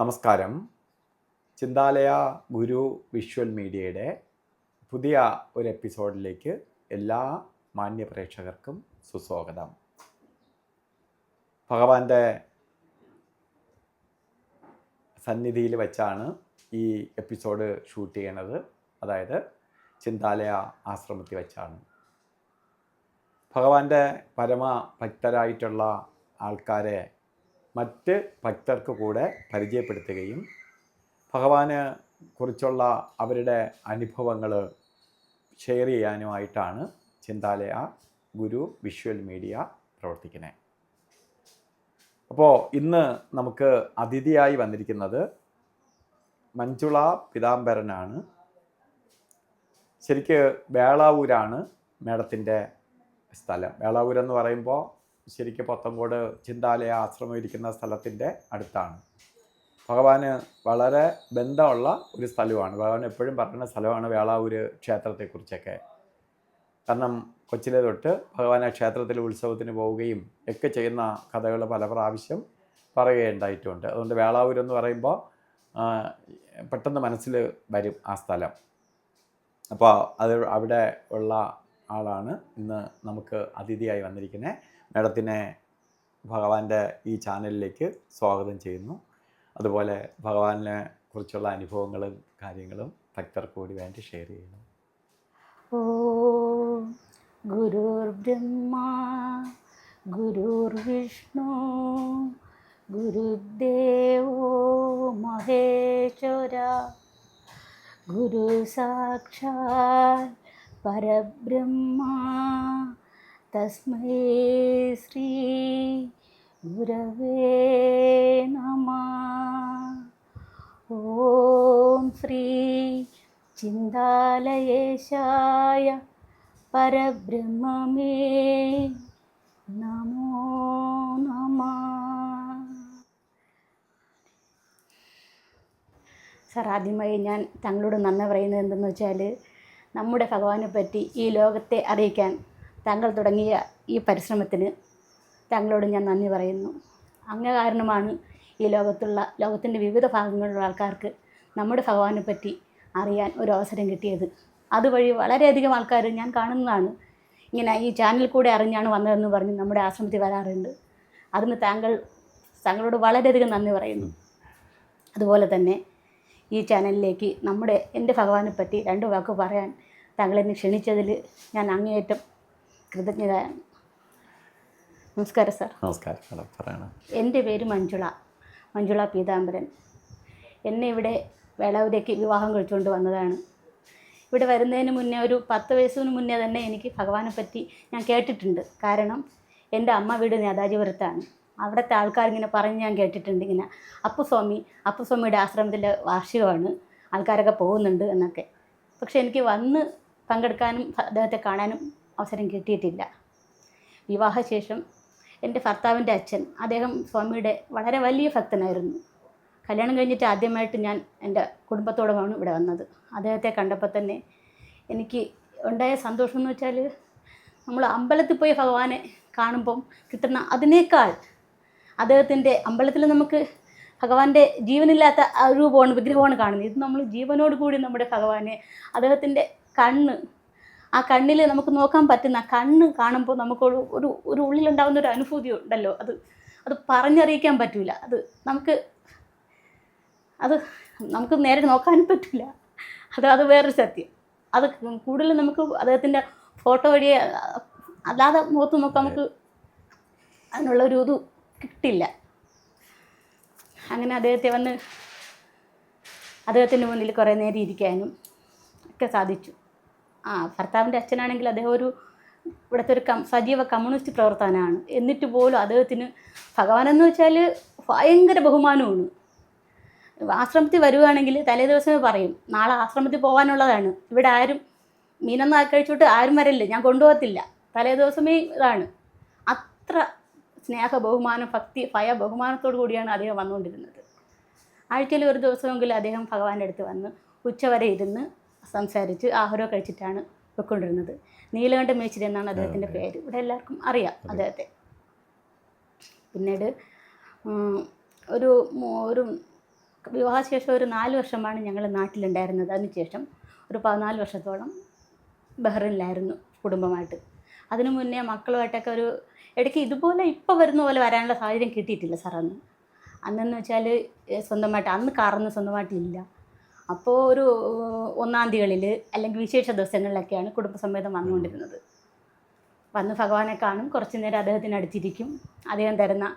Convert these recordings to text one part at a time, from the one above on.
നമസ്കാരം. ചിന്താലയ ഗുരു വിഷ്വൽ മീഡിയയുടെ പുതിയ ഒരു എപ്പിസോഡിലേക്ക് എല്ലാ മാന്യ പ്രേക്ഷകർക്കും സുസ്വാഗതം. ഭഗവാന്റെ സന്നിധിയിൽ വെച്ചാണ് ഈ എപ്പിസോഡ് ഷൂട്ട് ചെയ്യണത്. അതായത് ചിന്താലയ ആശ്രമത്തിൽ വെച്ചാണ്. ഭഗവാന്റെ പരമ ഭക്തരായിട്ടുള്ള ആൾക്കാരെ മറ്റ് ഭക്തർക്ക് കൂടെ പരിചയപ്പെടുത്തുകയും ഭഗവാന് കുറിച്ചുള്ള അവരുടെ അനുഭവങ്ങൾ ഷെയർ ചെയ്യാനുമായിട്ടാണ് ചിന്താലയ ഗുരു വിഷ്വൽ മീഡിയ പ്രവർത്തിക്കുന്നത്. അപ്പോൾ ഇന്ന് നമുക്ക് അതിഥിയായി വന്നിരിക്കുന്നത് മഞ്ജുള പിതാംബരനാണ്. ശരിക്ക് വേളാവൂരാണ് മേഡത്തിന്റെ സ്ഥലം. വേളാവൂരെന്ന് പറയുമ്പോൾ ശരിക്കും പൊത്തങ്കോട് ചിന്താലയ ആശ്രമം ഇരിക്കുന്ന സ്ഥലത്തിന്റെ അടുത്താണ്. ഭഗവാന് വളരെ ബന്ധമുള്ള ഒരു സ്ഥലമാണ് ഭഗവാൻ എപ്പോഴും പറയുന്ന സ്ഥലമാണ് വേളാവൂര് ക്ഷേത്രത്തെക്കുറിച്ചൊക്കെ. കാരണം കൊച്ചിലെ തൊട്ട് ഭഗവാൻ ആ ക്ഷേത്രത്തിൽ ഉത്സവത്തിന് പോവുകയും ഒക്കെ ചെയ്യുന്ന കഥകൾ പല പ്രാവശ്യം പറയുകയുണ്ടായിട്ടുണ്ട്. അതുകൊണ്ട് വേളാവൂർ എന്ന് പറയുമ്പോൾ പെട്ടെന്ന് മനസ്സിൽ വരും ആ സ്ഥലം. അപ്പോൾ അത് അവിടെ ഉള്ള ആളാണ് ഇന്ന് നമുക്ക് അതിഥിയായി വന്നിരിക്കുന്നത്. മേഡത്തിനെ ഭഗവാന്റെ ഈ ചാനലിലേക്ക് സ്വാഗതം ചെയ്യുന്നു. അതുപോലെ ഭഗവാനെ കുറിച്ചുള്ള അനുഭവങ്ങളും കാര്യങ്ങളും ഭക്തർക്ക് കൂടി വേണ്ടി ഷെയർ ചെയ്യുന്നു. ഓ ഗുരുർ ബ്രഹ്മ വിഷ്ണു ഗുരുദേവോ മഹേശ്വര ഗുരു സാക്ഷാ പരബ്രഹ്മാ തസ്മേ ശ്രീ ഗുരവേ നമ. ഓം ശ്രീ ചിന്താലയേശായ പരബ്രഹ്മമേ നമോ നമ. സാർ ആദ്യമായി ഞാൻ തങ്ങളോട് നന്ദി പറയുന്നത് എന്തെന്ന് വെച്ചാൽ നമ്മുടെ ഭഗവാനെ പറ്റി ഈ ലോകത്തെ അറിയിക്കാൻ താങ്കൾ തുടങ്ങിയ ഈ പരിശ്രമത്തിന് താങ്കളോട് ഞാൻ നന്ദി പറയുന്നു. അങ്ങ് കാരണമാണ് ഈ ലോകത്തുള്ള ലോകത്തിന്റെ വിവിധ ഭാഗങ്ങളിലുള്ള ആൾക്കാർക്ക് നമ്മുടെ ഭഗവാനെ പറ്റി അറിയാൻ ഒരു അവസരം കിട്ടിയത്. അതുവഴി വളരെയധികം ആൾക്കാർ ഞാൻ കാണുന്നതാണ്. ഇങ്ങനെ ഈ ചാനൽ കൂടെ അറിഞ്ഞാണ് വന്നതെന്ന് പറഞ്ഞ് നമ്മുടെ ആശ്രമത്തിൽ വരാറുണ്ട്. അതിന് താങ്കൾ താങ്കളോട് വളരെയധികം നന്ദി പറയുന്നു. അതുപോലെ തന്നെ ഈ ചാനലിലേക്ക് നമ്മുടെ എന്റെ ഭഗവാനെ പറ്റി രണ്ട് വാക്ക് പറയാൻ താങ്കളെന്നെ ക്ഷണിച്ചതിൽ ഞാൻ അങ്ങേയറ്റം കൃതജ്ഞതയാണ് നമസ്കാരം സാർ. നമസ്കാരം. മേഡം പറയണം. എന്റെ പേര് മഞ്ജുള. മഞ്ജുള പീതാംബരൻ. എന്നെ ഇവിടെ വേളാവൂരേക്ക് വിവാഹം കഴിച്ചുകൊണ്ട് വന്നതാണ്. ഇവിടെ വരുന്നതിന് മുന്നേ ഒരു പത്ത് വയസ്സിന് മുന്നേ തന്നെ എനിക്ക് ഭഗവാനെ പറ്റി ഞാൻ കേട്ടിട്ടുണ്ട്. കാരണം എന്റെ അമ്മ വീട് നേതാജിപുരത്താണ്. അവിടുത്തെ ആൾക്കാരിങ്ങനെ പറഞ്ഞ് ഞാൻ കേട്ടിട്ടുണ്ട് ഇങ്ങനെ. അപ്പുസ്വാമി അപ്പുസ്വാമിയുടെ ആശ്രമത്തിലെ വാർഷികമാണ്. ആൾക്കാരൊക്കെ പോകുന്നുണ്ട് എന്നൊക്കെ. പക്ഷെ എനിക്ക് വന്ന് പങ്കെടുക്കാനും അദ്ദേഹത്തെ കാണാനും അവസരം കിട്ടിയിട്ടില്ല. വിവാഹശേഷം എന്റെ ഭർത്താവിന്റെ അച്ഛൻ അദ്ദേഹം സ്വാമിയുടെ വളരെ വലിയ ഭക്തനായിരുന്നു. കല്യാണം കഴിഞ്ഞിട്ട് ആദ്യമായിട്ട് ഞാൻ എന്റെ കുടുംബത്തോടമാണ് ഇവിടെ വന്നത്. അദ്ദേഹത്തെ കണ്ടപ്പോൾ തന്നെ എനിക്ക് ഉണ്ടായ സന്തോഷം എന്ന് വെച്ചാൽ നമ്മൾ അമ്പലത്തിൽ പോയി ഭഗവാനെ കാണുമ്പം കിട്ടുന്ന അതിനേക്കാൾ അദ്ദേഹത്തിന്റെ അമ്പലത്തിൽ നമുക്ക് ഭഗവാന്റെ ജീവനില്ലാത്ത രൂപമാണ് വിഗ്രഹമാണ് കാണുന്നത്. ഇത് നമ്മൾ ജീവനോട് കൂടി നമ്മുടെ ഭഗവാനെ അദ്ദേഹത്തിന്റെ കണ്ണ് ആ കണ്ണിൽ നമുക്ക് നോക്കാൻ പറ്റുന്ന കണ്ണ് കാണുമ്പോൾ നമുക്ക് ഒരു ഒരു ഉള്ളിലുണ്ടാകുന്ന ഒരു അനുഭൂതി ഉണ്ടല്ലോ. അത് അത് പറഞ്ഞറിയിക്കാൻ പറ്റില്ല അത് നമുക്ക് അത് നമുക്ക് നേരെ നോക്കാനും പറ്റില്ല അത് അത് വേറൊരു സത്യം. അത് കൂടുതൽ നമുക്ക് അദ്ദേഹത്തിന്റെ ഫോട്ടോ വഴി അല്ലാതെ മുഖത്ത് നോക്കാൻ നമുക്ക് അതിനുള്ള ഒരു ഇത് കിട്ടില്ല. അങ്ങനെ അദ്ദേഹത്തെ വന്ന് അദ്ദേഹത്തിന്റെ മുന്നിൽ കുറേ നേരം ഇരിക്കാനും ഒക്കെ സാധിച്ചു. ആ ഭർത്താവിന്റെ അച്ഛനാണെങ്കിൽ അദ്ദേഹം ഒരു ഇവിടുത്തെ ഒരു കം സജീവ കമ്മ്യൂണിസ്റ്റ് പ്രവർത്തനമാണ് എന്നിട്ട് പോലും അദ്ദേഹത്തിന് ഭഗവാനെന്ന് വെച്ചാൽ ഭയങ്കര ബഹുമാനമാണ്. ആശ്രമത്തിൽ വരുവാണെങ്കിൽ തലേ ദിവസമേ പറയും നാളെ ആശ്രമത്തിൽ പോകാനുള്ളതാണ്. ഇവിടെ ആരും മീനൊന്നും കഴിച്ചിട്ട് ആരും വരല്ലേ? ഞാൻ കൊണ്ടുപോകത്തില്ല. തലേ ദിവസമേ ഇതാണ്. അത്ര സ്നേഹ ബഹുമാനം ഭക്തി ഭയ ബഹുമാനത്തോടു കൂടിയാണ് അദ്ദേഹം വന്നുകൊണ്ടിരുന്നത്. ആഴ്ചയിൽ ഒരു ദിവസമെങ്കിലും അദ്ദേഹം ഭഗവാന്റെ അടുത്ത് വന്ന് ഉച്ചവരെ ഇരുന്ന് സംസാരിച്ച് ആഹാരം കഴിച്ചിട്ടാണ് പൊയ്ക്കൊണ്ടിരുന്നത്. നീലകണ്ഠ മേച്ചിരി എന്നാണ് അദ്ദേഹത്തിന്റെ പേര്. ഇവിടെ എല്ലാവർക്കും അറിയാം അദ്ദേഹത്തെ. പിന്നീട് ഒരു ഒരു വിവാഹശേഷം ഒരു നാല് വർഷമാണ് ഞങ്ങൾ നാട്ടിലുണ്ടായിരുന്നത് അതിനുശേഷം ഒരു പതിനാല് വർഷത്തോളം ബഹ്റിനിലായിരുന്നു കുടുംബമായിട്ട്. അതിനു മുന്നേ മക്കളുമായിട്ടൊക്കെ ഒരു ഇടയ്ക്ക് ഇതുപോലെ ഇപ്പോൾ വരുന്ന പോലെ വരാനുള്ള സാഹചര്യം കിട്ടിയിട്ടില്ല സാർ അന്ന് അന്നെന്ന് വെച്ചാൽ സ്വന്തമായിട്ട് അന്ന് കാറൊന്നും സ്വന്തമായിട്ടില്ല. അപ്പോൾ ഒരു ഒന്നാം തീയതികളിൽ അല്ലെങ്കിൽ വിശേഷ ദിവസങ്ങളിലൊക്കെയാണ് കുടുംബസമേതം വന്നുകൊണ്ടിരുന്നത്. വന്ന് ഭഗവാനെ കാണും കുറച്ച് നേരം അദ്ദേഹത്തിന് അടുത്തിരിക്കും. അദ്ദേഹം തരുന്ന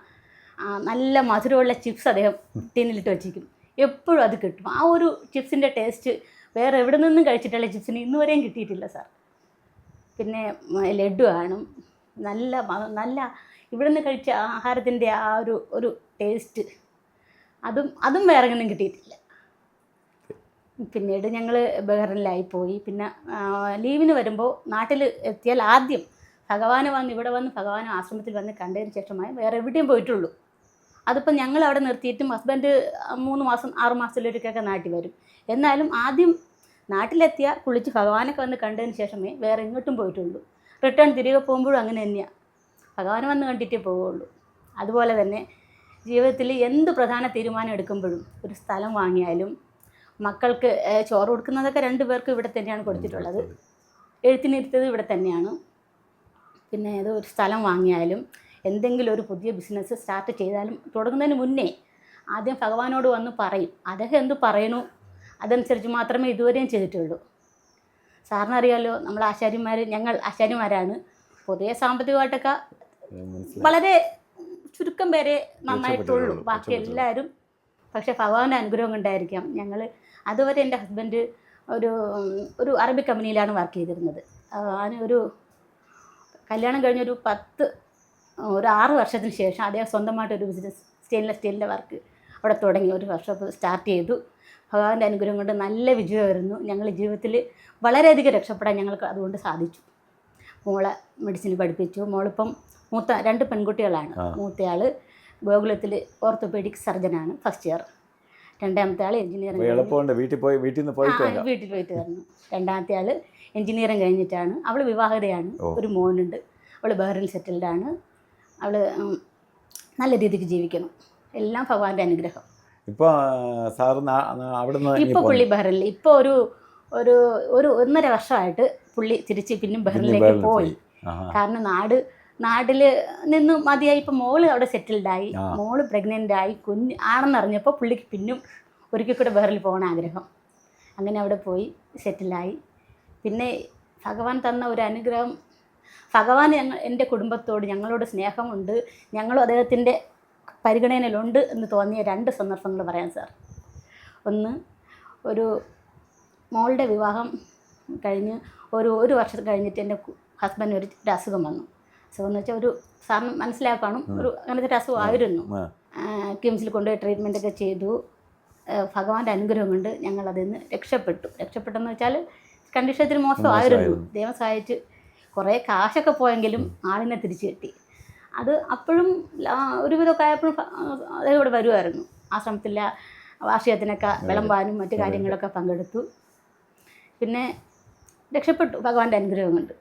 നല്ല മധുരമുള്ള ചിപ്സ് അദ്ദേഹം ടീനിലിട്ട് വച്ചിരിക്കും. എപ്പോഴും അത് കിട്ടും. ആ ഒരു ചിപ്സിന്റെ ടേസ്റ്റ് വേറെ എവിടെ നിന്നും കഴിച്ചിട്ടുള്ള ചിപ്സിന് ഇന്നുവരെയും കിട്ടിയിട്ടില്ല സാർ. പിന്നെ ലഡു കാണും നല്ല നല്ല ഇവിടെ നിന്ന് കഴിച്ച ആഹാരത്തിന്റെ ആ ഒരു ഒരു ടേസ്റ്റ്. അതും അതും വേറെ എങ്ങനെയും കിട്ടിയിട്ടില്ല. പിന്നീട് ഞങ്ങൾ ബഹ്റിനിലായി പോയി. പിന്നെ ലീവിന് വരുമ്പോൾ നാട്ടിൽ എത്തിയാൽ ആദ്യം ഭഗവാനെ വന്ന് ഇവിടെ വന്ന് ഭഗവാൻ ആശ്രമത്തിൽ വന്ന് കണ്ടതിന് ശേഷമായി വേറെ എവിടെയും പോയിട്ടുള്ളൂ. അതിപ്പോൾ ഞങ്ങൾ അവിടെ നിർത്തിയിട്ടും ഹസ്ബൻഡ് മൂന്ന് മാസം ആറ് മാസത്തിലൊരിക്കൊക്കെ നാട്ടിൽ വരും. എന്നാലും ആദ്യം നാട്ടിലെത്തിയ കുളിച്ച് ഭഗവാനൊക്കെ വന്ന് കണ്ടതിന് ശേഷമേ വേറെ എങ്ങോട്ടും പോയിട്ടുള്ളൂ. റിട്ടേൺ തിരികെ പോകുമ്പോഴും അങ്ങനെ തന്നെയാണ് ഭഗവാനെ വന്ന് കണ്ടിട്ടേ പോവുള്ളൂ. അതുപോലെ തന്നെ ജീവിതത്തിൽ എന്ത് പ്രധാന തീരുമാനം എടുക്കുമ്പോഴും ഒരു സ്ഥലം വാങ്ങിയാലും മക്കൾക്ക് ചോറ് കൊടുക്കുന്നതൊക്കെ രണ്ട് പേർക്ക് ഇവിടെ തന്നെയാണ് കൊടുത്തിട്ടുള്ളത്. എഴുത്തിനിരുത്തത് ഇവിടെ തന്നെയാണ്. പിന്നെ ഏതോ ഒരു സ്ഥലം വാങ്ങിയാലും എന്തെങ്കിലും ഒരു പുതിയ ബിസിനസ് സ്റ്റാർട്ട് ചെയ്താലും തുടങ്ങുന്നതിന് മുന്നേ ആദ്യം ഭഗവാനോട് വന്ന് പറയും. അദ്ദേഹം എന്ത് പറയണു? അതനുസരിച്ച് മാത്രമേ ഇതുവരെയും ചെയ്തിട്ടുള്ളൂ. സാറിന് അറിയാമല്ലോ നമ്മൾ ആശാരിമാർ ഞങ്ങൾ ആശാരിമാരാണ്. പുതിയ സാമ്പത്തികമായിട്ടൊക്കെ വളരെ ചുരുക്കം പേരെ നന്നായിട്ടുള്ളൂ. ബാക്കി എല്ലാവരും പക്ഷേ ഭഗവാന്റെ അനുഗ്രഹം കൊണ്ടായിരിക്കാം ഞങ്ങൾ അതുവരെ എന്റെ ഹസ്ബൻഡ് ഒരു ഒരു അറബി കമ്പനിയിലാണ് വർക്ക് ചെയ്തിരുന്നത്. അതിന് ഒരു കല്യാണം കഴിഞ്ഞൊരു പത്ത് ഒരു ആറ് വർഷത്തിന് ശേഷം അദ്ദേഹം സ്വന്തമായിട്ട് ഒരു ബിസിനസ് സ്റ്റെയിൻലെസ് സ്റ്റീലിന്റെ വർക്ക് അവിടെ തുടങ്ങി. ഒരു വർഷം സ്റ്റാർട്ട് ചെയ്തു. ഭഗവാന്റെ അനുഗ്രഹം കൊണ്ട് നല്ല വിജയമായിരുന്നു. ഞങ്ങൾ ജീവിതത്തിൽ വളരെയധികം രക്ഷപ്പെടാൻ ഞങ്ങൾക്ക് അതുകൊണ്ട് സാധിച്ചു. മോളെ മെഡിസിൻ പഠിപ്പിച്ചു. മോളിപ്പം മൂത്ത രണ്ട് പെൺകുട്ടികളാണ്. മൂത്തയാൾ ഗോകുലത്തിൽ ഓർത്തോപീഡിക് സർജനാണ് ഫസ്റ്റ് ഇയർ രണ്ടാമത്തെ ആൾ എഞ്ചിനീയറിംഗ് എളുപ്പമുണ്ട് വീട്ടിൽ പോയി വീട്ടിൽ നിന്ന് പോയി വീട്ടിൽ പോയിട്ട് വരണം. രണ്ടാമത്തെ ആൾ എഞ്ചിനീയറിംഗ് കഴിഞ്ഞിട്ടാണ്. അവൾ വിവാഹിതയാണ്. ഒരു മോനുണ്ട്. അവൾ ബഹ്റിൻ ആണ്. അവൾ നല്ല രീതിക്ക് ജീവിക്കണം എല്ലാം ഭഗവാന്റെ അനുഗ്രഹം. ഇപ്പോൾ സാറ് അവിടെ നിന്ന് ഇപ്പോൾ പുള്ളി ബഹ്റിനിൽ ഇപ്പോൾ ഒരു ഒരു ഒരു ഒന്നര വർഷമായിട്ട് പുള്ളി തിരിച്ച് പിന്നെ ബഹ്റിനിലേക്ക് പോയി. കാരണം നാട് നാട്ടിൽ നിന്ന് മതിയായി. ഇപ്പം മോൾ അവിടെ സെറ്റിൽഡായി. ആയി മോൾ പ്രഗ്നന്റ് ആയി കുഞ്ഞ് ആണെന്നറിഞ്ഞപ്പോൾ പുള്ളിക്ക് പിന്നും ഒരിക്കൽ കൂടെ വേറിൽ പോകണ ആഗ്രഹം. അങ്ങനെ അവിടെ പോയി സെറ്റിലായി പിന്നെ ഭഗവാൻ തന്ന ഒരു അനുഗ്രഹം. ഭഗവാൻ ഞങ്ങൾ എന്റെ കുടുംബത്തോട് ഞങ്ങളോട് സ്നേഹമുണ്ട്. ഞങ്ങളും അദ്ദേഹത്തിന്റെ പരിഗണനയിലുണ്ട് എന്ന് തോന്നിയ രണ്ട് സന്ദർഭങ്ങൾ പറയാം സാർ. ഒന്ന് ഒരു മോളുടെ വിവാഹം കഴിഞ്ഞ് ഒരു ഒരു വർഷം കഴിഞ്ഞിട്ട് എന്റെ ഹസ്ബൻഡ് ഒരു അസുഖം വന്നു. അസുഖം എന്ന് വെച്ചാൽ ഒരു സാറിന് മനസ്സിലാക്കണം ഒരു അങ്ങനത്തെ ഒരു അസുഖമായിരുന്നു. കിംസിൽ കൊണ്ടുപോയി ട്രീറ്റ്മെന്റ് ഒക്കെ ചെയ്തു. ഭഗവാന്റെ അനുഗ്രഹം കൊണ്ട് ഞങ്ങൾ അതിൽ നിന്ന് രക്ഷപ്പെട്ടു. രക്ഷപ്പെട്ടെന്ന് വെച്ചാൽ കണ്ടീഷൻ ഇത്തിരി മോശമായിരുന്നു. ദൈവം സഹായിച്ച് കുറേ കാശൊക്കെ പോയെങ്കിലും ആളിനെ തിരിച്ചു കിട്ടി. അത് അപ്പോഴും ഒരുവിധമൊക്കെ ആയപ്പോഴും ഇവിടെ വരുമായിരുന്നു ആശ്രമത്തിലെ വാർഷികത്തിനൊക്കെ വിളമ്പാനും മറ്റു കാര്യങ്ങളൊക്കെ പങ്കെടുത്തു. പിന്നെ രക്ഷപ്പെട്ടു. ഭഗവാന്റെ അനുഗ്രഹം കൊണ്ട്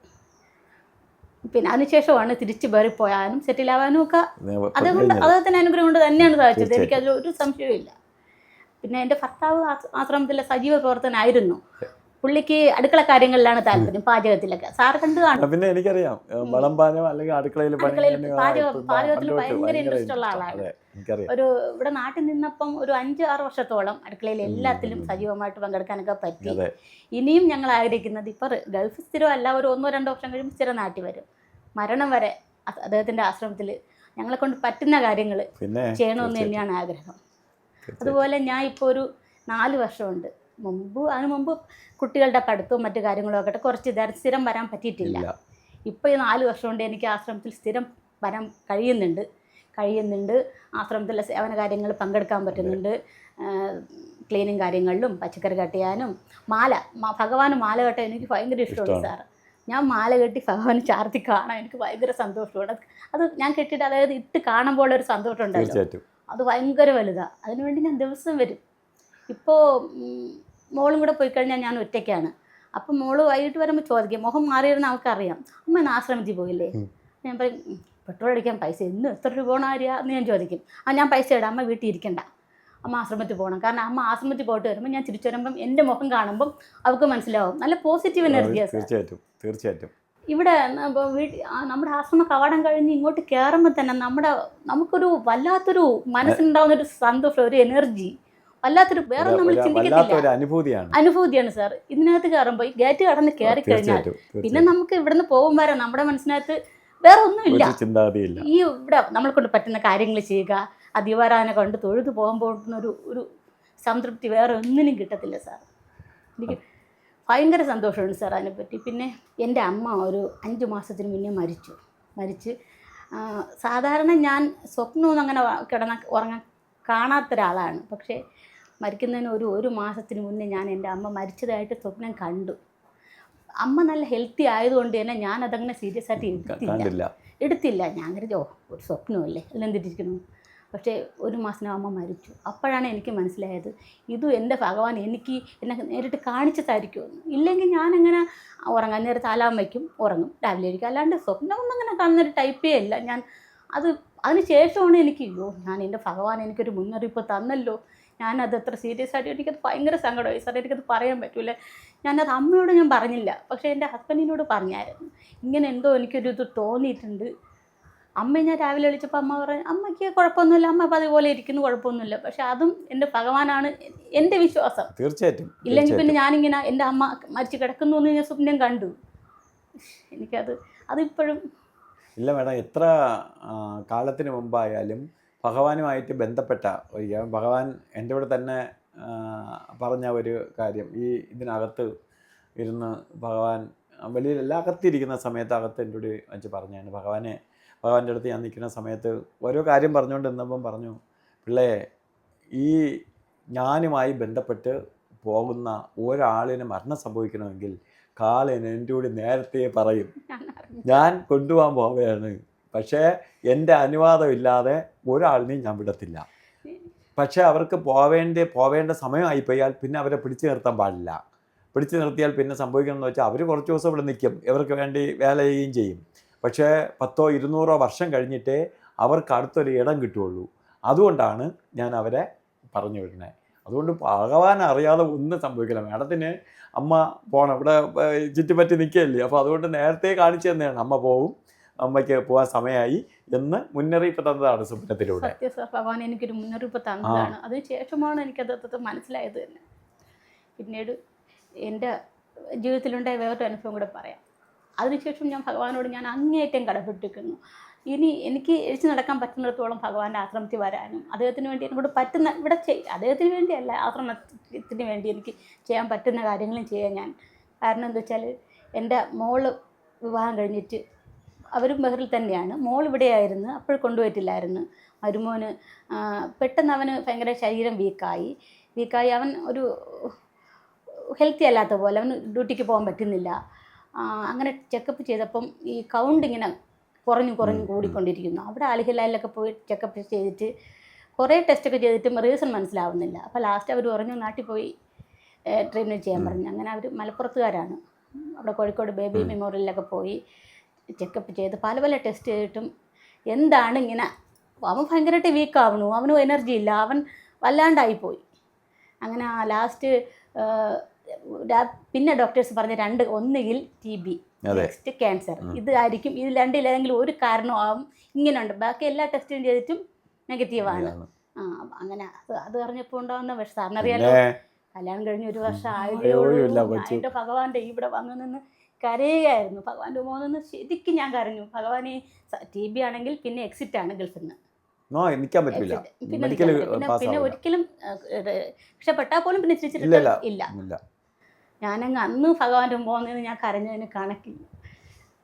പിന്നെ അതിനുശേഷമാണ് തിരിച്ചു പോയാലും സെറ്റിൽ ആവാനും ഒക്കെ. അതുകൊണ്ട് അദ്ദേഹത്തിന്റെ അനുഗ്രഹം കൊണ്ട് തന്നെയാണ് സാധിച്ചത്. എനിക്കതിൽ ഒരു സംശയവും പിന്നെ എന്റെ ഭർത്താവ് ആശ്ര- ആശ്രമത്തിലെ സജീവ പ്രവർത്തനായിരുന്നു പുള്ളിക്ക് അടുക്കള കാര്യങ്ങളിലാണ് താല്പര്യം പാചകത്തിലൊക്കെ. സാർ കണ്ടു കാണും. പിന്നെ എനിക്കറിയാം. ഏഹ് വിളമ്പാനും അല്ലെങ്കിൽ അടുക്കളയിൽ പാചകത്തിൽ ഭയങ്കര ഇൻട്രസ്റ്റ് ഉള്ള ആളാണ്. ഒരു ഇവിടെ നാട്ടിൽ നിന്നപ്പം ഒരു അഞ്ച് ആറ് വർഷത്തോളം അടുക്കളയിൽ എല്ലാത്തിലും സജീവമായിട്ട് പങ്കെടുക്കാനൊക്കെ പറ്റി. ഇനിയും ഞങ്ങൾ ആഗ്രഹിക്കുന്നത് ഇപ്പൊ ഗൾഫ് സ്ഥിരമല്ല ഒരു ഒന്നോ രണ്ടോ വർഷം കഴിയുമ്പോൾ സ്ഥിരം നാട്ടിൽ വരും. മരണം വരെ അദ്ദേഹത്തിന്റെ ആശ്രമത്തിൽ ഞങ്ങളെ കൊണ്ട് പറ്റുന്ന കാര്യങ്ങൾ ചെയ്യണമെന്ന് തന്നെയാണ് ആഗ്രഹം. അതുപോലെ ഞാൻ ഇപ്പോൾ ഒരു നാല് വർഷമുണ്ട്. മുമ്പ് അതിന് മുമ്പ് കുട്ടികളുടെ പഠിത്തവും മറ്റു കാര്യങ്ങളും ആയിട്ട് കുറച്ച് ഇതായിരുന്നു സ്ഥിരം വരാൻ പറ്റിയിട്ടില്ല. ഇപ്പോൾ ഈ നാല് വർഷം കൊണ്ട് എനിക്ക് ആശ്രമത്തിൽ സ്ഥിരം വരാൻ കഴിയുന്നുണ്ട്. കഴിയുന്നുണ്ട്. ആശ്രമത്തിലെ സേവന കാര്യങ്ങൾ പങ്കെടുക്കാൻ പറ്റുന്നുണ്ട്. ക്ലീനിങ് കാര്യങ്ങളിലും പച്ചക്കറി കട്ട് ചെയ്യാനും മാല ഭഗവാന് മാല കെട്ടാൻ എനിക്ക് ഭയങ്കര ഇഷ്ടമാണ്. സാർ ഞാൻ മാല കെട്ടി ഭഗവാന് ചാർത്തി കാണാൻ എനിക്ക് ഭയങ്കര സന്തോഷമാണ്. അത് അത് ഞാൻ കെട്ടിയിട്ട് അതായത് ഇട്ട് കാണുമ്പോൾ ഒരു സന്തോഷം ഉണ്ടായിരുന്നു അത് ഭയങ്കര വലുതാണ് അതിനുവേണ്ടി ഞാൻ ദിവസം വരും. ഇപ്പോൾ മോളും കൂടെ പോയി കഴിഞ്ഞാൽ ഞാൻ ഒറ്റയ്ക്കാണ്. അപ്പം മോൾ വൈകിട്ട് വരുമ്പോൾ ചോദിക്കും മുഖം മാറിയിരുന്ന അവൾക്കറിയാം അമ്മ ഇന്ന് ആശ്രമത്തിൽ പോയില്ലേ? ഞാൻ പറയും പെട്രോൾ അടിക്കാൻ പൈസ ഇന്ന് എത്ര രൂപ പോകണം ആര്യ? എന്ന് ഞാൻ ചോദിക്കും. ആ ഞാൻ പൈസ ഇടാം അമ്മ വീട്ടിൽ ഇരിക്കണ്ട. അമ്മ ആശ്രമത്തിൽ പോകണം. കാരണം അമ്മ ആശ്രമത്തിൽ പോയിട്ട് വരുമ്പോൾ ഞാൻ തിരിച്ചു വരുമ്പം എന്റെ മുഖം കാണുമ്പം അവൾക്ക് മനസ്സിലാവും. നല്ല പോസിറ്റീവ് എനർജിയാണ് തീർച്ചയായിട്ടും തീർച്ചയായിട്ടും. ഇവിടെ വീട്ടിൽ നമ്മുടെ ആശ്രമ കവാടം കഴിഞ്ഞ് ഇങ്ങോട്ട് കയറുമ്പോൾ തന്നെ നമ്മുടെ നമുക്കൊരു വല്ലാത്തൊരു മനസ്സിനുണ്ടാവുന്ന ഒരു സന്തോഷം ഒരു എനർജി വല്ലാത്തൊരു വേറെ നമ്മൾ ചിന്തിക്കത്തില്ല. അനുഭൂതിയാണ്. അനുഭൂതിയാണ് സാർ. ഇതിനകത്ത് കയറുമ്പോൾ ഈ ഗേറ്റ് കടന്ന് കയറി കഴിഞ്ഞാൽ പിന്നെ നമുക്ക് ഇവിടുന്ന് പോകും വരെ നമ്മുടെ മനസ്സിനകത്ത് വേറെ ഒന്നുമില്ല ഒരു ചിന്താഗതിയില്ല. ഈ ഇവിടെ നമ്മളെ കൊണ്ട് പറ്റുന്ന കാര്യങ്ങൾ ചെയ്യുക ആ കണ്ട് തൊഴുതു പോകുമ്പോൾ ഒരു ഒരു സംതൃപ്തി വേറെ ഒന്നിനും കിട്ടത്തില്ല സാർ. എനിക്ക് ഭയങ്കര സന്തോഷമുണ്ട് സാർ അതിനെപ്പറ്റി. പിന്നെ എന്റെ അമ്മ ഒരു അഞ്ച് മാസത്തിന് മുന്നേ മരിച്ചു. മരിച്ച് സാധാരണ ഞാൻ സ്വപ്നമൊന്നും അങ്ങനെ കിടന്ന ഉറങ്ങാൻ കാണാത്ത ഒരാളാണ് പക്ഷേ മരിക്കുന്നതിന് ഒരു ഒരു മാസത്തിന് മുന്നേ ഞാൻ എന്റെ അമ്മ മരിച്ചതായിട്ട് സ്വപ്നം കണ്ടു. അമ്മ നല്ല ഹെൽത്തി ആയതുകൊണ്ട് തന്നെ ഞാൻ അതങ്ങനെ സീരിയസ് ആയിട്ട് എടുത്തില്ല. എടുത്തില്ല. ഞാൻ കരുതോ ഒരു സ്വപ്നമല്ലേ? അതിലെന്തിരിക്കുന്നു പക്ഷേ ഒരു മാസം അമ്മ മരിച്ചു. അപ്പോഴാണ് എനിക്ക് മനസ്സിലായത് ഇതും എന്റെ ഭഗവാൻ എനിക്ക് എന്നെ നേരിട്ട് കാണിച്ചു തരിക്കുമെന്ന് ഇല്ലെങ്കിൽ ഞാനങ്ങനെ ഉറങ്ങാൻ നേരത്തെ അലാം വയ്ക്കും ഉറങ്ങും. രാവിലെ ഇരിക്കും അല്ലാണ്ട് സ്വപ്നമൊന്നും അങ്ങനെ കാണുന്നൊരു ടൈപ്പേ അല്ല. ഞാൻ അത് അതിന് ശേഷമാണ് എനിക്ക് അയ്യോ ഞാൻ എന്റെ ഭഗവാൻ എനിക്കൊരു മുന്നറിയിപ്പ് തന്നല്ലോ. ഞാനത് അത്ര സീരിയസ് ആയിട്ട് എനിക്കത് ഭയങ്കര സങ്കടമായി. സാർ എനിക്കത് പറയാൻ പറ്റൂല. ഞാനത് അമ്മയോട് ഞാൻ പറഞ്ഞില്ല. പക്ഷേ എന്റെ ഹസ്ബൻഡിനോട് പറഞ്ഞായിരുന്നു. ഇങ്ങനെ എന്തോ എനിക്കൊരു ഇത് തോന്നിയിട്ടുണ്ട്. അമ്മ ഞാൻ രാവിലെ വിളിച്ചപ്പോൾ അമ്മ പറഞ്ഞു അമ്മയ്ക്ക് കുഴപ്പമൊന്നുമില്ല. അമ്മ അപ്പം അതുപോലെ ഇരിക്കുന്നു കുഴപ്പമൊന്നുമില്ല. പക്ഷേ അതും എന്റെ ഭഗവാനാണ് എന്റെ വിശ്വാസം. തീർച്ചയായിട്ടും ഇല്ലെങ്കിൽ പിന്നെ. ഞാനിങ്ങനെ എന്റെ അമ്മ മരിച്ചു കിടക്കുന്നു എന്ന് ഞാൻ സ്വപ്നം കണ്ടു. എനിക്കത് അതിപ്പോഴും ഇല്ല മേഡം. എത്ര കാലത്തിന് മുമ്പായാലും ഭഗവാനുമായിട്ട് ബന്ധപ്പെട്ട ഒരു ഭഗവാൻ എന്റെ ഇവിടെ തന്നെ പറഞ്ഞ ഒരു കാര്യം. ഈ ഇതിനകത്ത് ഇരുന്ന് ഭഗവാൻ വലിയ എല്ലാ അകത്തിരിക്കുന്ന സമയത്ത് അകത്ത് എന്റെ കൂടി വെച്ച് പറഞ്ഞാണ്. ഭഗവാനെ ഭഗവാന്റെ അടുത്ത് ഞാൻ നിൽക്കുന്ന സമയത്ത് ഓരോ കാര്യം പറഞ്ഞുകൊണ്ട് നിന്നപ്പം പറഞ്ഞു പിള്ളേ ഈ ഞാനുമായി ബന്ധപ്പെട്ട് പോകുന്ന ഒരാളിന് മരണം സംഭവിക്കണമെങ്കിൽ കാളിന് എന്റെ കൂടി നേരത്തെ പറയും. ഞാൻ കൊണ്ടുപോകാൻ പോവുകയാണ്. പക്ഷേ എന്റെ അനുവാദമില്ലാതെ ഒരാളിനെയും ഞാൻ വിടത്തില്ല. പക്ഷേ അവർക്ക് പോവേണ്ട പോവേണ്ട സമയമായിപ്പോയാൽ പിന്നെ അവരെ പിടിച്ചു നിർത്താൻ പാടില്ല. പിടിച്ചു നിർത്തിയാൽ പിന്നെ സംഭവിക്കണമെന്ന് വെച്ചാൽ അവർ കുറച്ച് ദിവസം ഇവിടെ നിൽക്കും. ഇവർക്ക് വേണ്ടി വേല ചെയ്യുകയും ചെയ്യും. പക്ഷേ പത്തോ ഇരുന്നൂറോ വർഷം കഴിഞ്ഞിട്ടേ അവർക്ക് അടുത്തൊരു ഇടം കിട്ടുകയുള്ളൂ. അതുകൊണ്ടാണ് ഞാൻ അവരെ പറഞ്ഞു വിടുന്നത് അതുകൊണ്ട് ഭഗവാൻ അറിയാതെ ഒന്നും സംഭവിക്കില്ല. മാഡത്തിന് അമ്മ പോണം. ഇവിടെ ചുറ്റുപറ്റി നിൽക്കുകയല്ലേ. അപ്പോൾ അതുകൊണ്ട് നേരത്തെ കാണിച്ചു തന്നെയാണ്. അമ്മ പോവും. അമ്മയ്ക്ക് പോകാൻ സമയമായി എന്ന് മുന്നറിയിപ്പ് തന്നതാണ് സ്വപ്നത്തിലൂടെ സത്യ സാർ ഭഗവാൻ എനിക്കൊരു മുന്നറിയിപ്പ് തന്നതാണ്. അതിനുശേഷമാണ് എനിക്കത് അത് മനസ്സിലായത് തന്നെ. പിന്നീട് എന്റെ ജീവിതത്തിലുണ്ടായ വേറൊരു അനുഭവം കൂടെ പറയാം. അതിനുശേഷം ഞാൻ ഭഗവാനോട് ഞാൻ അങ്ങേയറ്റം കടപ്പെട്ടിരിക്കുന്നു. ഇനി എനിക്ക് എഴുതി നടക്കാൻ പറ്റുന്നിടത്തോളം ഭഗവാന്റെ ആശ്രമത്തിൽ വരാനും അദ്ദേഹത്തിന് വേണ്ടി എന്നോട് പറ്റുന്ന ഇവിടെ ചെയ് അദ്ദേഹത്തിന് വേണ്ടിയല്ല ആശ്രമത്തിന് വേണ്ടി എനിക്ക് ചെയ്യാൻ പറ്റുന്ന കാര്യങ്ങളും ചെയ്യാൻ ഞാൻ. കാരണം എന്താ വെച്ചാൽ എന്റെ മോൾ വിവാഹം കഴിഞ്ഞിട്ട് അവരും ബഹറിൽ തന്നെയാണ്. മോൾ ഇവിടെയായിരുന്നു. അപ്പോൾ കൊണ്ടുപോയിട്ടില്ലായിരുന്നു. മരുമോന് പെട്ടെന്ന് അവന് ഭയങ്കര ശരീരം വീക്കായി. വീക്കായി. അവൻ ഒരു ഹെൽത്തി അല്ലാത്ത പോലെ. അവന് ഡ്യൂട്ടിക്ക് പോകാൻ പറ്റുന്നില്ല. അങ്ങനെ ചെക്കപ്പ് ചെയ്തപ്പം ഈ കൗണ്ട് ഇങ്ങനെ കുറഞ്ഞു കുറഞ്ഞു കൂടിക്കൊണ്ടിരിക്കുന്നു. അവിടെ ആലിഹിലായിലൊക്കെ പോയി ചെക്കപ്പ് ചെയ്തിട്ട് കുറേ ടെസ്റ്റൊക്കെ ചെയ്തിട്ടും റീസൺ മനസ്സിലാവുന്നില്ല. അപ്പോൾ ലാസ്റ്റ് അവർ പറഞ്ഞു നാട്ടിൽ പോയി ട്രീറ്റ്മെന്റ് ചെയ്യാൻ പറഞ്ഞു. അങ്ങനെ അവർ മലപ്പുറത്തുകാരാണ്. അവിടെ കോഴിക്കോട് ബേബി മെമ്മോറിയലിലൊക്കെ പോയി. ചെക്കപ്പ് ചെയ്ത് പല പല ടെസ്റ്റ് ചെയ്തിട്ടും എന്താണ് ഇങ്ങനെ അവൻ ഭയങ്കരമായിട്ട് വീക്കാവണു അവനും എനർജി ഇല്ല അവൻ വല്ലാണ്ടായിപ്പോയി അങ്ങനെ ആ ലാസ്റ്റ് പിന്നെ ഡോക്ടേഴ്സ് പറഞ്ഞ രണ്ട് ഒന്നുകിൽ ടി ബി. നെക്സ്റ്റ് ക്യാൻസർ ഇതായിരിക്കും ഇത് രണ്ടിലേതെങ്കിലും ഒരു കാരണമാവും ഇങ്ങനെയുണ്ട് ബാക്കി എല്ലാ ടെസ്റ്റും ചെയ്തിട്ടും നെഗറ്റീവാണ്. ആ അങ്ങനെ അത് അത് അറിഞ്ഞപ്പോൾ ഉണ്ടാവുന്ന വിഷം സാറിനറിയാലോ കല്യാണം കഴിഞ്ഞ് ഒരു വർഷം ആയതേ ഉള്ളൂ, ഭഗവാന്റെ ഇവിടെ വന്നു നിന്ന് കരയുകയായിരുന്നു. ഭഗവാന്റെ മുഖത്ത് നിന്ന് ശരിക്കും ഞാൻ കരഞ്ഞു. ഭഗവാൻ ഈ ടി ബി ആണെങ്കിൽ പിന്നെ എക്സിറ്റ് ആണ് ഗൾഫിൽ നിന്ന്. നിൽക്കാൻ പറ്റില്ല. പിന്നെ ഒരിക്കലും രക്ഷപ്പെട്ടാൽ പോലും പിന്നെ ഇല്ല, ഞാനങ്ങ് അന്ന് ഭഗവാന്റെ പോകുന്നതിന് ഞാൻ കരഞ്ഞതിന് കണക്കില്ല.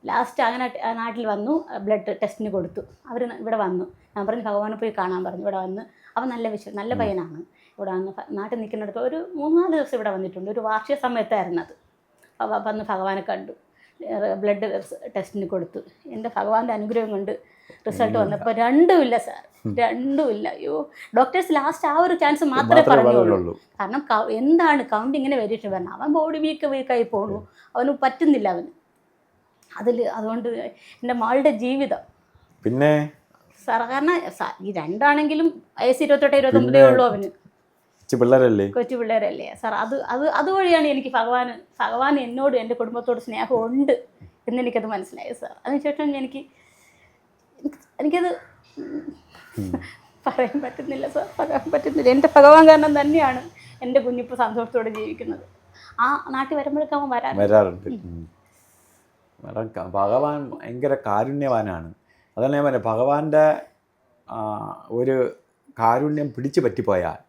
ലാസ്റ്റ് അങ്ങനെ നാട്ടിൽ വന്നു. ബ്ലഡ് ടെസ്റ്റിന് കൊടുത്തു. അവർ ഇവിടെ വന്നു. ഞാൻ പറഞ്ഞു ഭഗവാനെ പോയി കാണാൻ പറഞ്ഞു. ഇവിടെ വന്ന്. അവൻ നല്ല വിശ്വ നല്ല പയ്യനാണ്. ഇവിടെ വന്ന് നാട്ടിൽ നിൽക്കുന്നിടത്ത് ഒരു മൂന്നാൽ ദിവസം ഇവിടെ വന്നിട്ടുണ്ട്. ഒരു വാർഷിക സമയത്തായിരുന്നു അത്. വന്ന് ഭഗവാനെ കണ്ടു. ബ്ലഡ് ടെസ്റ്റിന് കൊടുത്തു. എന്റെ ഭഗവാന്റെ അനുഗ്രഹം കൊണ്ട് റിസൾട്ട് വന്നപ്പോൾ രണ്ടുമില്ല സാർ രണ്ടുമില്ല. അയ്യോ. ഡോക്ടേഴ്സ് ലാസ്റ്റ് ആ ഒരു ചാൻസ് മാത്രമേ പറഞ്ഞുള്ളൂ. കാരണം എന്താണ് കൗണ്ട് ഇങ്ങനെ വരിട്ട് വരണം അവൻ ബോഡി വീക്ക് വീക്കായി പോണു. അവന് പറ്റുന്നില്ല അവന്. അതിൽ അതുകൊണ്ട് എന്റെ മകളുടെ ജീവിതം. പിന്നെ? സാർ കാരണം ഈ രണ്ടാണെങ്കിലും വയസ്സ് ഇരുപത്തെട്ട് ഇരുപത്തൊമ്പതേ ഉള്ളൂ അവന്. പിള്ളേരല്ലേ കൊച്ചു പിള്ളേരല്ലേ സാർ അത് അത് അതുവഴിയാണ് എനിക്ക് ഭഗവാൻ ഭഗവാൻ എന്നോട് എന്റെ കുടുംബത്തോട് സ്നേഹമുണ്ട് എന്നെനിക്കത് മനസ്സിലായി സാർ. അതിനുശേഷം എനിക്ക് എനിക്ക് എനിക്കത് പറയാൻ പറ്റുന്നില്ല സാർ. പറയാൻ പറ്റുന്നില്ല. എന്റെ ഭഗവാൻ കാരണം തന്നെയാണ് എന്റെ കുഞ്ഞിപ്പോൾ സന്തോഷത്തോടെ ജീവിക്കുന്നത്. ആ നാട്ടിൽ വരുമ്പോഴേക്കും അവൻ വരാറുണ്ട്. ക- ഭഗവാൻ ഭയങ്കര കാരുണ്യവാനാണ്. അതല്ല ഞാൻ പറയാം ഭഗവാന്റെ ഒരു കാരുണ്യം പിടിച്ചു പറ്റിപ്പോയാൽ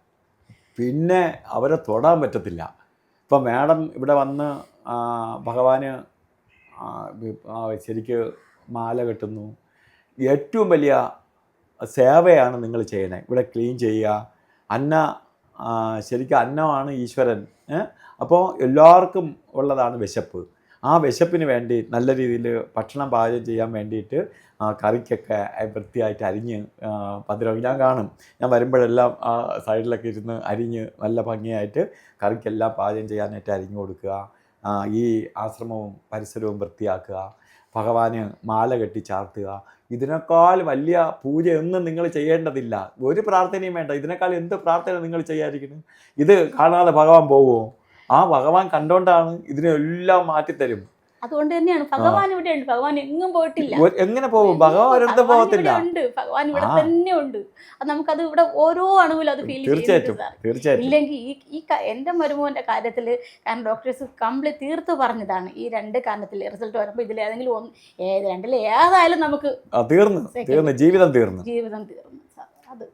പിന്നെ അവരെ തൊടാൻ പറ്റത്തില്ല. ഇപ്പം മാഡം ഇവിടെ വന്ന് ഭഗവാന് ശരിക്ക് മാല കെട്ടുന്നു. ഏറ്റവും വലിയ സേവയാണ് നിങ്ങൾ ചെയ്യുന്നത് ഇവിടെ ക്ലീൻ ചെയ്യുക. അന്ന ശരിക്കും അന്നമാണ് ഈശ്വരൻ. അപ്പോൾ എല്ലാവർക്കും ഉള്ളതാണ് വിശപ്പ്. ആ വിശപ്പിന് വേണ്ടി നല്ല രീതിയിൽ ഭക്ഷണം പാചകം ചെയ്യാൻ വേണ്ടിയിട്ട് കറിക്കൊക്കെ വൃത്തിയായിട്ട് അരിഞ്ഞ് ആ, ഞാൻ കാണും. ഞാൻ വരുമ്പോഴെല്ലാം ആ സൈഡിലൊക്കെ ഇരുന്ന് അരിഞ്ഞ് നല്ല ഭംഗിയായിട്ട് കറിക്കെല്ലാം പാചകം ചെയ്യാനായിട്ട് അരിഞ്ഞു കൊടുക്കുക. ഈ ആശ്രമവും പരിസരവും വൃത്തിയാക്കുക. ഭഗവാന് മാല കെട്ടി ചാർത്തുക. ഇതിനേക്കാൾ വലിയ പൂജയൊന്നും നിങ്ങൾ ചെയ്യേണ്ടതില്ല. ഒരു പ്രാർത്ഥനയും വേണ്ട. ഇതിനേക്കാൾ എന്ത് പ്രാർത്ഥന നിങ്ങൾ ചെയ്യാതിരിക്കുന്നു? ഇത് കാണാതെ ഭഗവാൻ പോവുമോ? ആ ഭഗവാൻ കണ്ടോണ്ടാണ് ഇതിനെല്ലാം മാറ്റിത്തരും. അതുകൊണ്ട് തന്നെയാണ്. ഭഗവാൻ ഇവിടെ ഉണ്ട് ഭഗവാൻ എങ്ങും പോയിട്ടില്ല. എങ്ങനെ പോകും? ഭഗവാൻ പോകത്തില്ല. ഉണ്ട്. ഭഗവാൻ ഇവിടെ തന്നെ ഉണ്ട്. അത് നമുക്കത് ഇവിടെ ഓരോ അണുവിലും അത് ഫീൽ തീർച്ചയായിട്ടും. ഇല്ലെങ്കിൽ ഈ ഈ എന്റെ എന്റെ മരുമോന്റെ കാര്യത്തിൽ കാരണം ഡോക്ടേഴ്സ് കംപ്ലീറ്റ് തീർത്ത് പറഞ്ഞതാണ്. ഈ രണ്ട് കാരണത്തിൽ റിസൾട്ട് വരുമ്പോൾ ഇതിൽ ഏതെങ്കിലും ഒന്ന് രണ്ടിൽ ഏതായാലും നമുക്ക് തീർന്നു. തീർന്നു. ജീവിതം തീർന്നു. ജീവിതം തീർന്നു അത്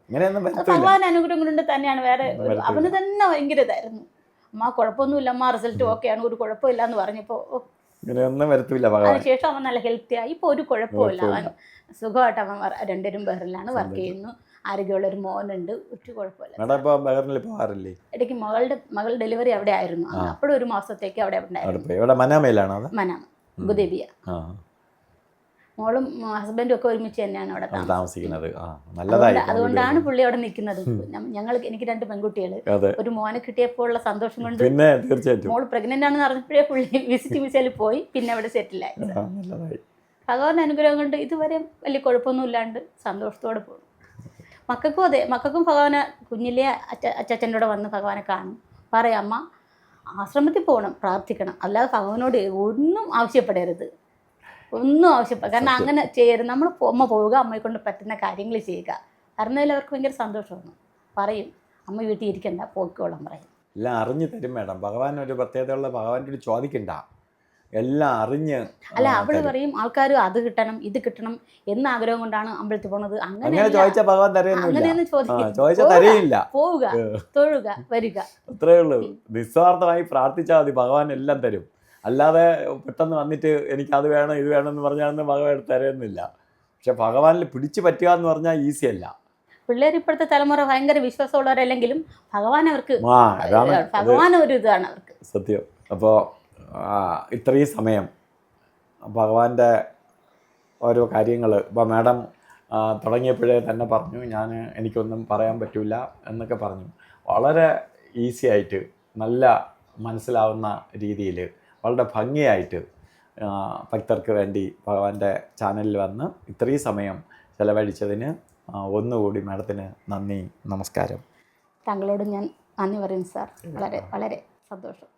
ഭഗവാൻ അനുഗ്രഹം കൊണ്ട് തന്നെയാണ്. വേറെ. അവന് തന്നെ ഭയങ്കര ഇതായിരുന്നു. അമ്മ കുഴപ്പമൊന്നുമില്ല അമ്മ റിസൾട്ട് ഓക്കെയാണ് ഒരു കുഴപ്പമില്ല എന്ന് പറഞ്ഞപ്പോൾ ഇങ്ങനെയൊന്നും വരത്തില്ല അതിനുശേഷം അവൻ നല്ല ഹെൽത്തി ആയി. ഇപ്പോൾ ഒരു കുഴപ്പമില്ല അവൻ. സുഖമായിട്ട് അവൻ രണ്ടുപേരും ബഹറിലാണ് വർക്ക് ചെയ്യുന്നു. ആരോഗ്യമുള്ള ഒരു മോനുണ്ട് ഒരു കുഴപ്പമില്ല. ഇടയ്ക്ക് മകളുടെ മകൾ ഡെലിവറി അവിടെ ആയിരുന്നു. അപ്പോഴും ഒരു മാസത്തേക്ക് അവിടെ ഉണ്ടായിരുന്നു. മനാമ ഗുദേബിയ. മോളും ഹസ്ബൻഡും ഒക്കെ ഒരുമിച്ച് തന്നെയാണ് അവിടെ താമസിക്കുന്നത്. അതുകൊണ്ടാണ് പുള്ളി അവിടെ നിൽക്കുന്നത്. ഞങ്ങൾ എനിക്ക് രണ്ട് പെൺകുട്ടികൾ ഒരു മോനെ കിട്ടിയപ്പോൾ ഉള്ള സന്തോഷം കൊണ്ട് പിന്നെ തീർച്ചയായിട്ടും. മോൾ പ്രഗ്നന്റ് ആണെന്ന് അറിഞ്ഞപ്പോഴേ പുള്ളി വിസിറ്റ് വിസയിൽ പോയി പിന്നെ അവിടെ സെറ്റിലായി ഭഗവാന്റെ അനുഗ്രഹം കൊണ്ട് ഇതുവരെ വലിയ കുഴപ്പമൊന്നും ഇല്ലാണ്ട് സന്തോഷത്തോടെ പോകും മക്കൾക്കും അതെ മക്കൾക്കും ഭഗവാനെ കുഞ്ഞിലെ അച്ഛ അച്ഛന്റെ കൂടെ വന്ന് ഭഗവാനെ കാണും. പറയാം അമ്മ ആശ്രമത്തിൽ പോകണം പ്രാർത്ഥിക്കണം. അല്ലാതെ ഭഗവാനോട് ഒന്നും ആവശ്യപ്പെടരുത്. ഒന്നും ആവശ്യപ്പെട കാരണം അങ്ങനെ ചെയ്യരുത് നമ്മൾ അമ്മ പോവുക അമ്മയെ കൊണ്ട് പറ്റുന്ന കാര്യങ്ങൾ ചെയ്യുക. പറഞ്ഞതിൽ അവർക്ക് ഭയങ്കര സന്തോഷമാണ്. പറയും അമ്മ വീട്ടിൽ ഇരിക്കണ്ട പോയിക്കോളാം പറയും. എല്ലാം അറിഞ്ഞു തരും മേഡം. ഭഗവാൻ ഒരു പ്രത്യേകതയുള്ള ഭഗവാന്റെ ഒരു ചോദിക്കണ്ട. എല്ലാം അറിഞ്ഞ് അല്ല അവൾ പറയും ആൾക്കാർ അത് കിട്ടണം ഇത് കിട്ടണം എന്ന ആഗ്രഹം കൊണ്ടാണ് അമ്പലത്തിൽ പോണത്. അങ്ങനെ ചോദിച്ചാൽ ഭഗവാൻ അങ്ങനെയൊന്നും ചോദിക്കില്ല പോവുക തൊഴുക വരിക. അത്രേ ഉള്ളൂ. നിസ്വാർത്ഥമായി പ്രാർത്ഥിച്ചാൽ മതി ഭഗവാൻ എല്ലാം തരും. അല്ലാതെ പെട്ടെന്ന് വന്നിട്ട് എനിക്ക് അത് വേണം ഇത് വേണം എന്ന് പറഞ്ഞാൽ ഭഗവാൻ തരുന്നില്ല പക്ഷെ ഭഗവാനിൽ പിടിച്ചു പറ്റുക എന്ന് പറഞ്ഞാൽ ഈസി അല്ല. പിള്ളേർ ഇപ്പോഴത്തെ തലമുറ ഭയങ്കര വിശ്വാസമുള്ളവരല്ലെങ്കിലും ഭഗവാൻ അവർക്ക് ആ അതാണ് അത് ഭഗവാൻ ഒരു ഇതാണ് അവർക്ക്. സത്യം. അപ്പോൾ ഇത്രയും സമയം ഭഗവാന്റെ ഓരോ കാര്യങ്ങൾ ഇപ്പോൾ മാഡം തുടങ്ങിയപ്പോഴേ തന്നെ പറഞ്ഞു ഞാൻ എനിക്കൊന്നും പറയാൻ പറ്റില്ല എന്നൊക്കെ പറഞ്ഞു. വളരെ ഈസി ആയിട്ട് നല്ല മനസ്സിലാവുന്ന രീതിയിൽ വളരെ ഭംഗിയായിട്ട് ഭക്തർക്ക് വേണ്ടി ഭഗവാന്റെ ചാനലിൽ വന്ന് ഇത്രയും സമയം ചെലവഴിച്ചതിന് ഒന്നുകൂടി മാഡത്തിന് നന്ദി നമസ്കാരം. താങ്കളോട് ഞാൻ നന്ദി പറയുന്നു സാർ. വളരെ വളരെ സന്തോഷം.